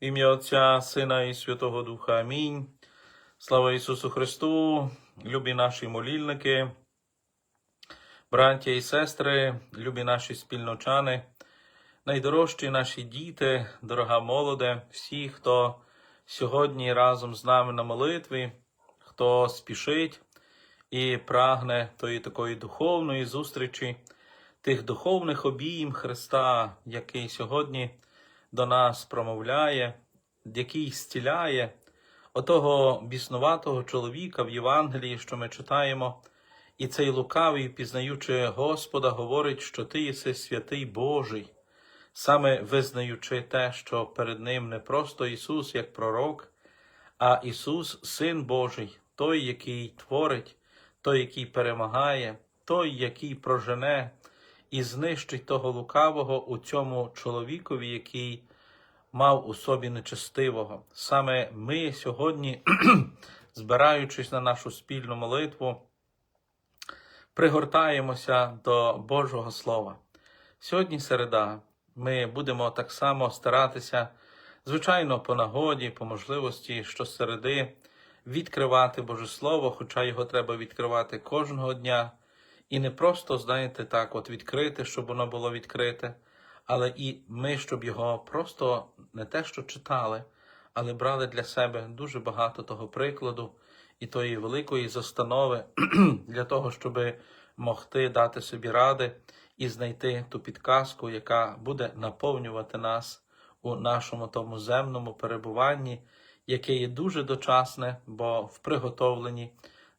Ім'я Отця, Сина і Святого Духа. Амінь. Слава Ісусу Христу, любі наші молільники, браття і сестри, любі наші спільночани, найдорожчі наші діти, дорога молоде, всі, хто сьогодні разом з нами на молитві, хто спішить і прагне тої такої духовної зустрічі, тих духовних обійм Христа, який сьогодні до нас промовляє, який зціляє отого біснуватого чоловіка в Євангелії, що ми читаємо, і цей лукавий, пізнаючи Господа, говорить, що ти єси святий Божий, саме визнаючи те, що перед ним не просто Ісус як пророк, а Ісус, Син Божий, той, який творить, той, який перемагає, той, який прожене і знищить того лукавого у цьому чоловікові, який мав у собі нечестивого. Саме ми сьогодні, збираючись на нашу спільну молитву, пригортаємося до Божого Слова. Сьогодні середа. Ми будемо так само старатися, звичайно, по нагоді, по можливості щосереди відкривати Боже Слово, хоча його треба відкривати кожного дня. І не просто, знаєте, так, от відкрити, щоб воно було відкрите, але і ми, щоб його просто не те, що читали, але брали для себе дуже багато того прикладу і тої великої застанови для того, щоб могти дати собі ради і знайти ту підказку, яка буде наповнювати нас у нашому тому земному перебуванні, яке є дуже дочасне, бо в приготовленні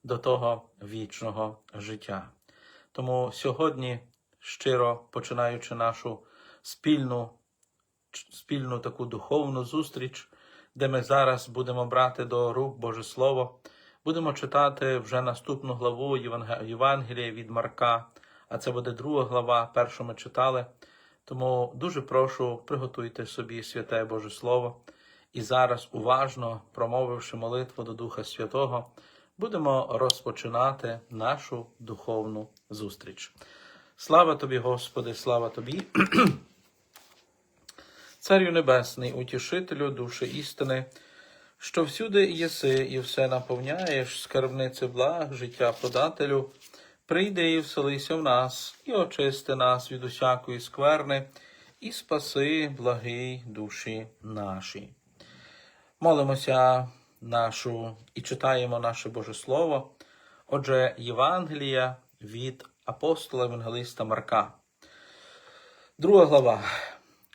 до того вічного життя. Тому сьогодні, щиро починаючи нашу спільну, спільну таку духовну зустріч, де ми зараз будемо брати до рук Боже Слово, будемо читати вже наступну главу Євангелія від Марка, а це буде друга глава, першу ми читали. Тому дуже прошу, приготуйте собі святе Боже Слово. І зараз, уважно промовивши молитву до Духа Святого, будемо розпочинати нашу духовну зустріч. Слава тобі, Господи, слава тобі, Царю Небесний, утішителю душі істини, що всюди єси і все наповняєш, скарбниці благ, життя подателю, прийди і вселися в нас, і очисти нас від усякої скверни, і спаси, благий душі наші. Молимося нашу і читаємо наше Боже Слово. Отже, Євангелія від апостола Евангелиста Марка. Друга глава.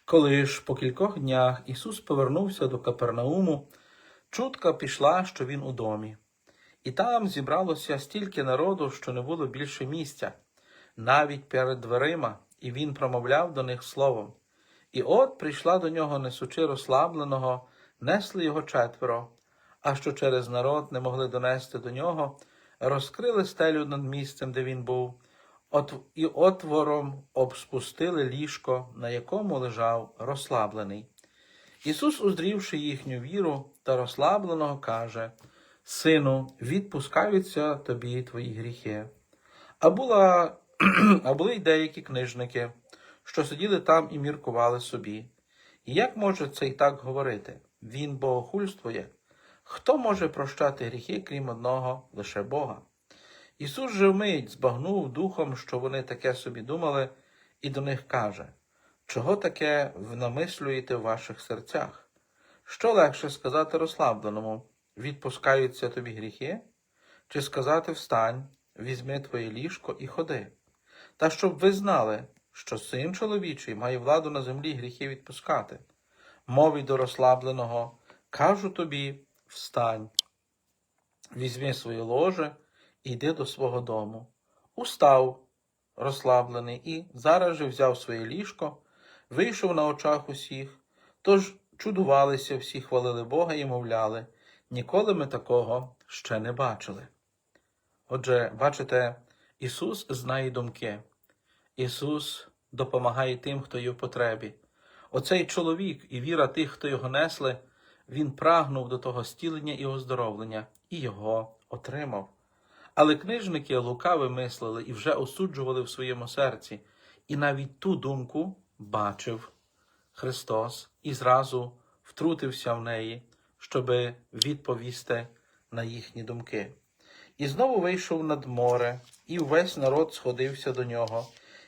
Коли ж по кількох днях Ісус повернувся до Капернауму, чутка пішла, що Він у домі. І там зібралося стільки народу, що не було більше місця, навіть перед дверима, і він промовляв до них словом. І от прийшла до нього, несучи розслабленого, несли його четверо, а що через народ не могли донести до нього, розкрили стелю над місцем, де він був, і отвором обспустили ліжко, на якому лежав розслаблений. Ісус, уздрівши їхню віру та розслабленого, каже: Сину, відпускаються тобі твої гріхи. А, була, а були й деякі книжники, що сиділи там і міркували собі. І як може це й так говорити? Він богохульствує. Хто може прощати гріхи, крім одного, лише Бога? Ісус же вмить збагнув духом, що вони таке собі думали, і до них каже, чого таке внамислюєте в ваших серцях? Що легше сказати розслабленому, відпускаються тобі гріхи? Чи сказати встань, візьми твоє ліжко і ходи? Та щоб ви знали, що син чоловічий має владу на землі гріхи відпускати. Мові до розслабленого, кажу тобі, встань, візьми своє ложе і йди до свого дому. Устав, розслаблений, і зараз же взяв своє ліжко, вийшов на очах усіх, тож чудувалися, всі хвалили Бога і мовляли, ніколи ми такого ще не бачили. Отже, бачите, Ісус знає думки. Ісус допомагає тим, хто є в потребі. Оцей чоловік і віра тих, хто його несли, він прагнув до того стілення і оздоровлення, і його отримав. Але книжники лукави мислили і вже осуджували в своєму серці, і навіть ту думку бачив Христос і зразу втрутився в неї, щоби відповісти на їхні думки. І знову вийшов над море, і увесь народ сходився до нього,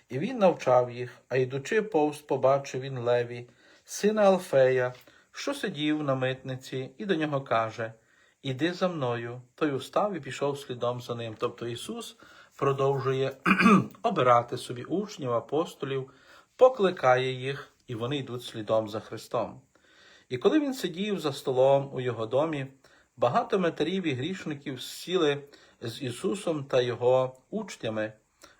і він навчав їх, а йдучи повз, побачив він Леві, сина Алфея, що сидів на митниці, і до нього каже: Іди за мною. Той устав і пішов слідом за ним. Тобто Ісус продовжує обирати собі учнів, апостолів, покликає їх, і вони йдуть слідом за Христом. І коли він сидів за столом у його домі, багато матерів і грішників сіли з Ісусом та його учнями,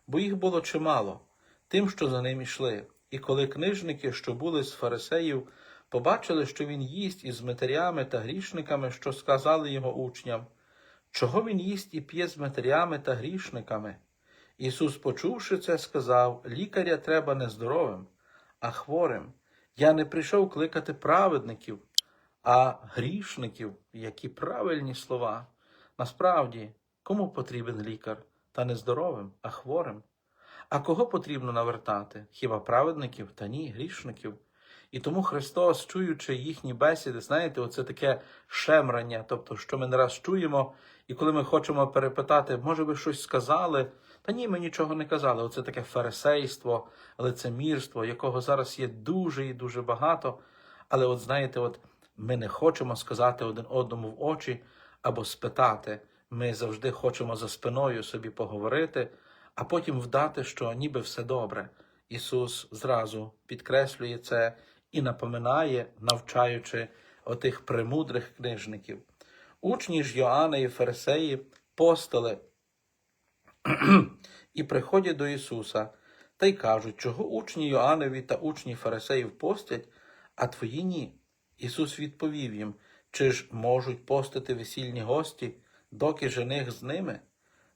бо їх було чимало, тим, що за ним ішли. І коли книжники, що були з фарисеїв, побачили, що він їсть із матерями та грішниками, що сказали його учням, чого він їсть і п'є з матерями та грішниками. Ісус, почувши це, сказав: Лікаря треба не здоровим, а хворим. Я не прийшов кликати праведників, а грішників, які правильні слова. Насправді, кому потрібен лікар? Та не здоровим, а хворим. А кого потрібно навертати? Хіба праведників? Та ні, грішників. І тому Христос, чуючи їхні бесіди, знаєте, оце таке шемрання, тобто, що ми не раз чуємо, і коли ми хочемо перепитати, може ви щось сказали? Та ні, ми нічого не казали. Оце таке фарисейство, лицемірство, якого зараз є дуже і дуже багато. Але, от знаєте, от ми не хочемо сказати один одному в очі або спитати. Ми завжди хочемо за спиною собі поговорити, а потім вдати, що ніби все добре. Ісус зразу підкреслює це і напоминає, навчаючи отих премудрих книжників. Учні ж Йоанна і Фарисеї постали і приходять до Ісуса та й кажуть, чого учні Йоаннові та учні Фарисеїв постять, а твої ні. Ісус відповів їм, чи ж можуть постити весільні гості, доки жених з ними?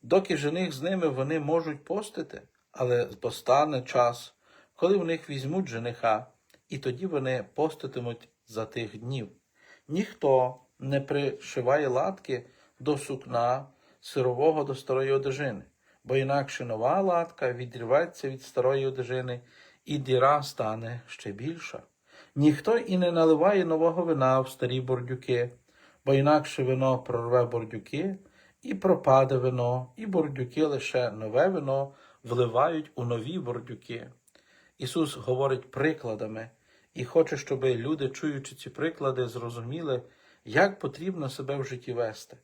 Доки жених з ними вони можуть постити, але постане час, коли в них візьмуть жениха, і тоді вони поститимуть за тих днів. Ніхто не пришиває латки до сукна сирового до старої одежини, бо інакше нова латка відірветься від старої одежини, і діра стане ще більша. Ніхто і не наливає нового вина в старі бордюки, бо інакше вино прорве бордюки, і пропаде вино, і бордюки лише нове вино вливають у нові бордюки. Ісус говорить прикладами і хоче, щоб люди, чуючи ці приклади, зрозуміли, як потрібно себе в житті вести.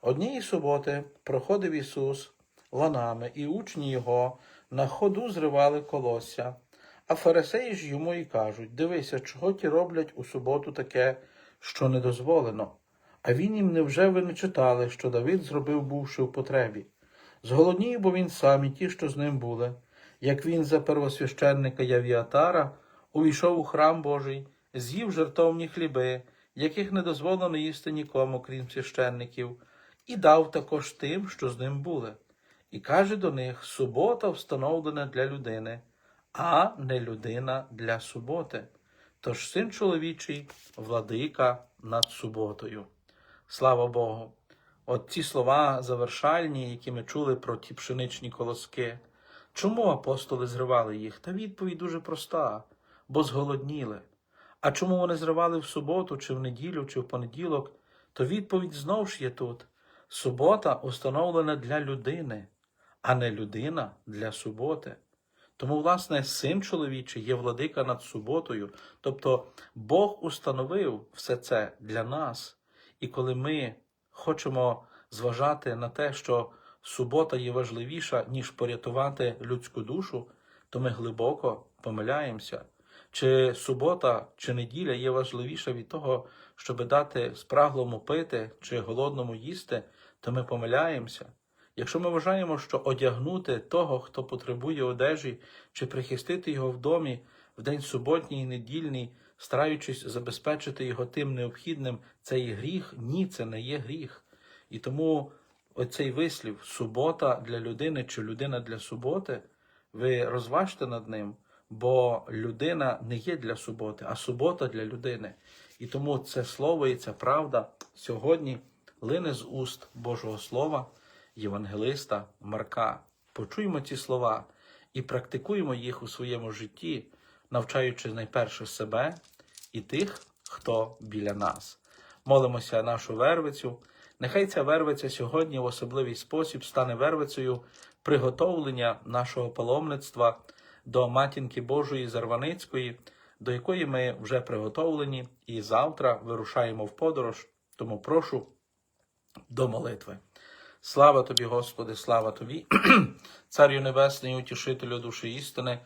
Однієї суботи проходив Ісус ланами, і учні Його на ходу зривали колосся. А фарисеї ж йому і кажуть: Дивися, чого ті роблять у суботу таке, що не дозволено. А він їм невже ви не читали, що Давид зробив, бувши в потребі? Зголоднів, бо він сам і ті, що з ним були, як він за первосвященника Явіатара увійшов у храм Божий, з'їв жертовні хліби, яких не дозволено їсти нікому, крім священників, і дав також тим, що з ним були. І каже до них: субота встановлена для людини, а не людина для суботи. Тож син чоловічий владика над суботою. Слава Богу! От ці слова завершальні, які ми чули про ті пшеничні колоски. Чому апостоли зривали їх? Та відповідь дуже проста, бо зголодніли. А чому вони зривали в суботу, чи в неділю, чи в понеділок? То відповідь знов ж є тут. Субота установлена для людини, а не людина для суботи. Тому, власне, син чоловічий є владика над суботою. Тобто Бог установив все це для нас. І коли ми хочемо зважати на те, що субота є важливіша, ніж порятувати людську душу, то ми глибоко помиляємося. Чи субота, чи неділя є важливіша від того, щоб дати спраглому пити чи голодному їсти, то ми помиляємося. Якщо ми вважаємо, що одягнути того, хто потребує одежі, чи прихистити його в домі в день суботній і недільний, стараючись забезпечити його тим необхідним, це є гріх, ні, це не є гріх. І тому оцей вислів субота для людини чи людина для суботи, ви розважте над ним, бо людина не є для суботи, а субота для людини. І тому це слово і ця правда сьогодні лине з уст Божого Слова, Євангелиста Марка. Почуємо ці слова і практикуємо їх у своєму житті, навчаючи найперше себе і тих, хто біля нас. Молимося нашу вервицю. Нехай ця вервиця сьогодні в особливий спосіб стане вервицею приготовлення нашого паломництва до матінки Божої Зарваницької, до якої ми вже приготовлені, і завтра вирушаємо в подорож. Тому прошу до молитви. Слава тобі, Господи, слава тобі, Царю Небесний, утішителю душі істини,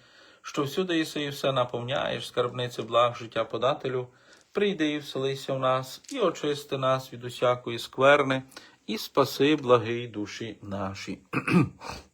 що всюди єси і все наповняєш, скарбниці благ життя подателю, прийди і вселися в нас, і очисти нас від усякої скверни, і спаси благий душі наші.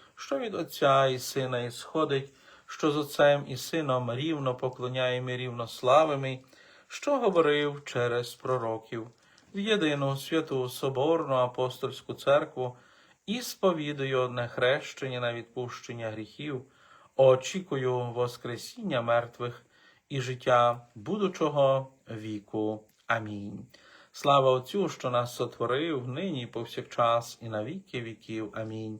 що від Отця і Сина ісходить, що з Отцем і Сином рівно поклоняємо і рівно славимо, що говорив через пророків, в єдину святу Соборну апостольську церкву і сповідую одне хрещення на відпущення гріхів, очікую Воскресіння мертвих і життя будучого віку. Амінь. Слава Отцю, що нас сотворив, нині повсякчас, і на віки віків. Амінь.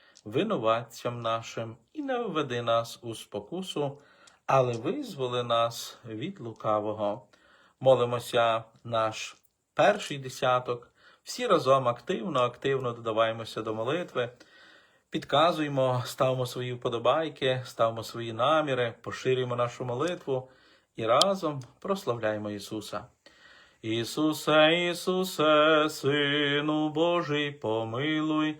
винуватцям нашим, і не введи нас у спокусу, але визволи нас від лукавого. Молимося наш перший десяток. Всі разом активно, активно додаваємося до молитви. Підказуємо, ставимо свої вподобайки, ставимо свої наміри, поширюємо нашу молитву і разом прославляємо Ісуса. Ісусе, Ісусе, Сину Божий, помилуй,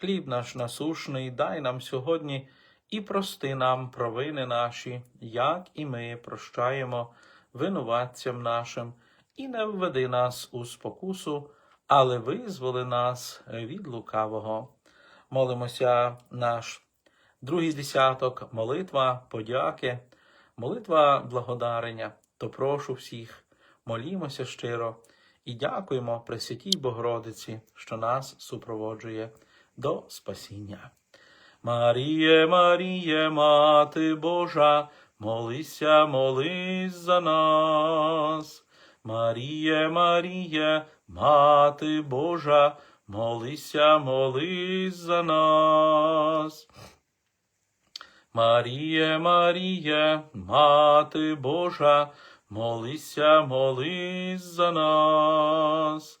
Хліб наш насушний, дай нам сьогодні і прости нам провини наші, як і ми прощаємо винуватцям нашим, і не введи нас у спокусу, але визволи нас від лукавого. Молимося наш другий десяток, молитва подяки, молитва благодарення. То прошу всіх, молімося щиро і дякуємо Пресвятій Богородиці, що нас супроводжує до спасіння. Маріє, Маріє, Мати Божа, молися, молись за нас. Маріє, Маріє, Мати Божа, молися, молись за нас. Маріє, Маріє, Мати Божа, молися, молись за нас.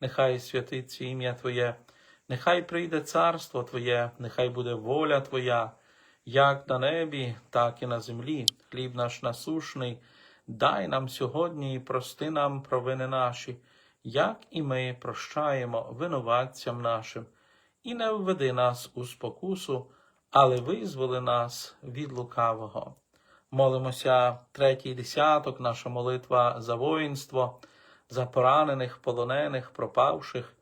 нехай святиться ім'я Твоє, нехай прийде царство Твоє, нехай буде воля Твоя, як на небі, так і на землі. Хліб наш насушний, дай нам сьогодні і прости нам провини наші, як і ми прощаємо винуватцям нашим, і не введи нас у спокусу, але визволи нас від лукавого. Молимося третій десяток, наша молитва за воїнство, за поранених, полонених, пропавших,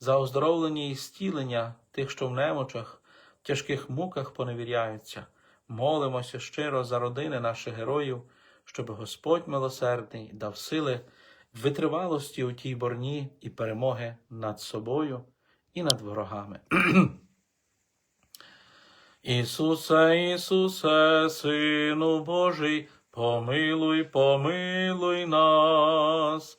за оздоровлення і зцілення тих, що в немочах, в тяжких муках поневіряються. Молимося щиро за родини наших героїв, щоб Господь милосердний дав сили, витривалості у тій борні і перемоги над собою і над ворогами. Ісусе, Ісусе, Сину Божий, помилуй, помилуй нас.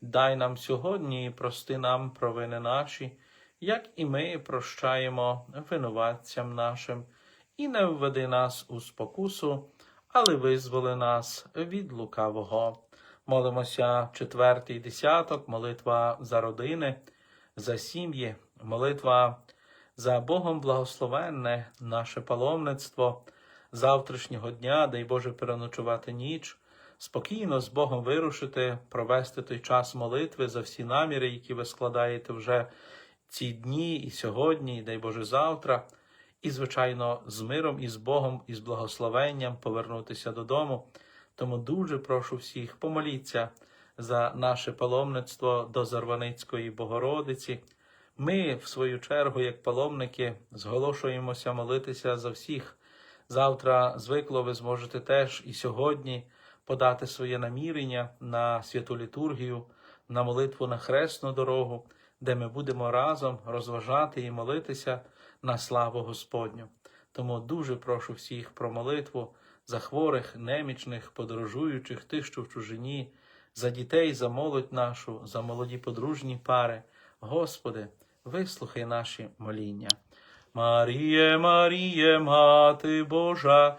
дай нам сьогодні і прости нам провини наші, як і ми прощаємо винуватцям нашим, і не введи нас у спокусу, але визволи нас від лукавого. Молимося четвертий десяток, молитва за родини, за сім'ї, молитва за Богом благословенне наше паломництво завтрашнього дня, дай Боже переночувати ніч, спокійно з Богом вирушити, провести той час молитви за всі наміри, які ви складаєте вже ці дні і сьогодні, і дай Боже завтра. І, звичайно, з миром і з Богом, і з благословенням повернутися додому. Тому дуже прошу всіх помоліться за наше паломництво до Зарваницької Богородиці. Ми, в свою чергу, як паломники, зголошуємося молитися за всіх. Завтра звикло ви зможете теж і сьогодні подати своє намірення на святу літургію, на молитву на хресну дорогу, де ми будемо разом розважати і молитися на славу Господню. Тому дуже прошу всіх про молитву за хворих, немічних, подорожуючих, тих, що в чужині, за дітей, за молодь нашу, за молоді подружні пари. Господи, вислухай наші моління. Маріє, Маріє, Мати Божа,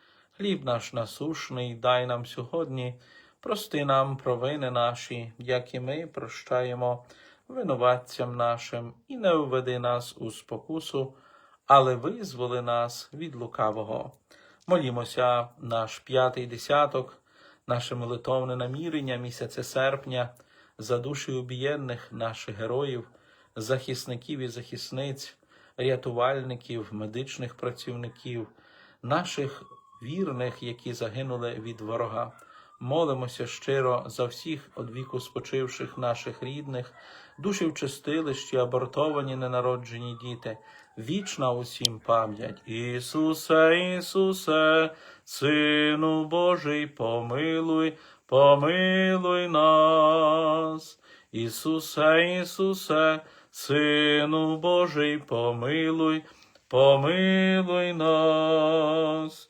Хліб наш насушний, дай нам сьогодні, прости нам провини наші, як і ми прощаємо винуватцям нашим, і не введи нас у спокусу, але визволи нас від лукавого. Молімося наш п'ятий десяток, наше молитовне намірення місяця серпня, за душі убієнних наших героїв, захисників і захисниць, рятувальників, медичних працівників, наших вірних, які загинули від ворога. Молимося щиро за всіх од віку спочивших наших рідних, душі в чистилищі, абортовані ненароджені діти, вічна усім пам'ять. Ісусе, Ісусе, Сину Божий, помилуй, помилуй нас. Ісусе, Ісусе, Сину Божий, помилуй, помилуй нас.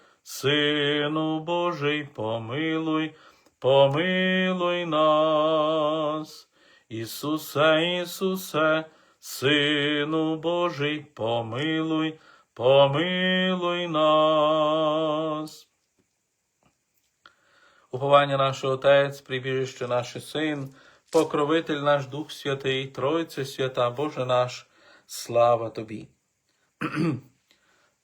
Сину Божий, помилуй, помилуй нас. Ісусе, Ісусе, Сину Божий, помилуй, помилуй нас. Уповання наше Отець, прибіжище наш Син, покровитель наш Дух Святий, Тройце свята, Боже наш, слава Тобі.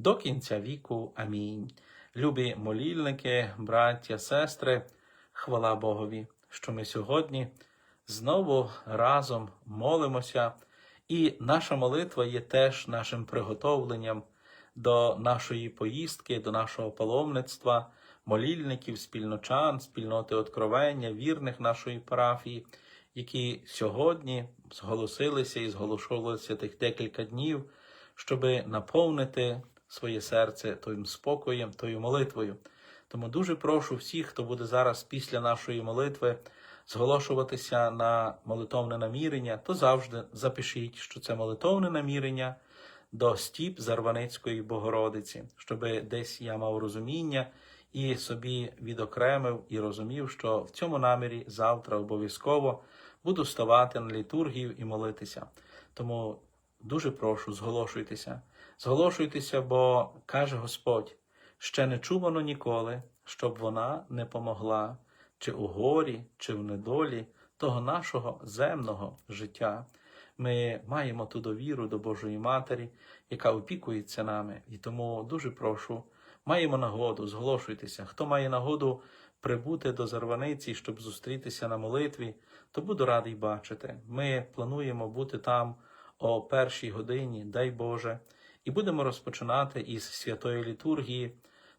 До кінця віку. Амінь. Любі молільники, браття, сестри, хвала Богові, що ми сьогодні знову разом молимося, і наша молитва є теж нашим приготовленням до нашої поїздки, до нашого паломництва, молільників, спільночан, спільноти откровення, вірних нашої парафії, які сьогодні зголосилися і зголошувалися тих декілька днів, щоби наповнити своє серце тим спокоєм, тою молитвою. Тому дуже прошу всіх, хто буде зараз після нашої молитви зголошуватися на молитовне намірення, то завжди запишіть, що це молитовне намірення до стіп Зарваницької Богородиці, щоб десь я мав розуміння і собі відокремив і розумів, що в цьому намірі завтра обов'язково буду ставати на літургію і молитися. Тому дуже прошу, зголошуйтеся. Зголошуйтеся, бо каже Господь, ще не чувано ніколи, щоб вона не помогла, чи у горі, чи в недолі того нашого земного життя. Ми маємо ту довіру до Божої Матері, яка опікується нами, і тому дуже прошу, маємо нагоду, зголошуйтеся. Хто має нагоду прибути до Зарваниці, щоб зустрітися на молитві, то буду радий бачити. Ми плануємо бути там о першій годині, дай Боже, і будемо розпочинати із святої літургії.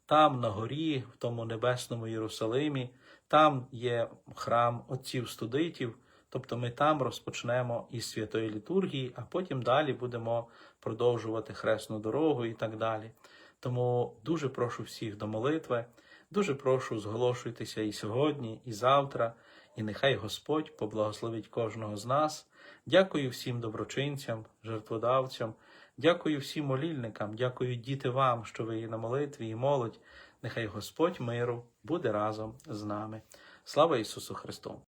Там, на горі, в тому небесному Єрусалимі, там є храм отців студитів. Тобто ми там розпочнемо із святої літургії, а потім далі будемо продовжувати хресну дорогу і так далі. Тому дуже прошу всіх до молитви, дуже прошу зголошуйтеся і сьогодні, і завтра, і нехай Господь поблагословить кожного з нас. Дякую всім доброчинцям, жертводавцям, дякую всім молільникам, дякую діти вам, що ви є на молитві і молодь. Нехай Господь миру буде разом з нами. Слава Ісусу Христу!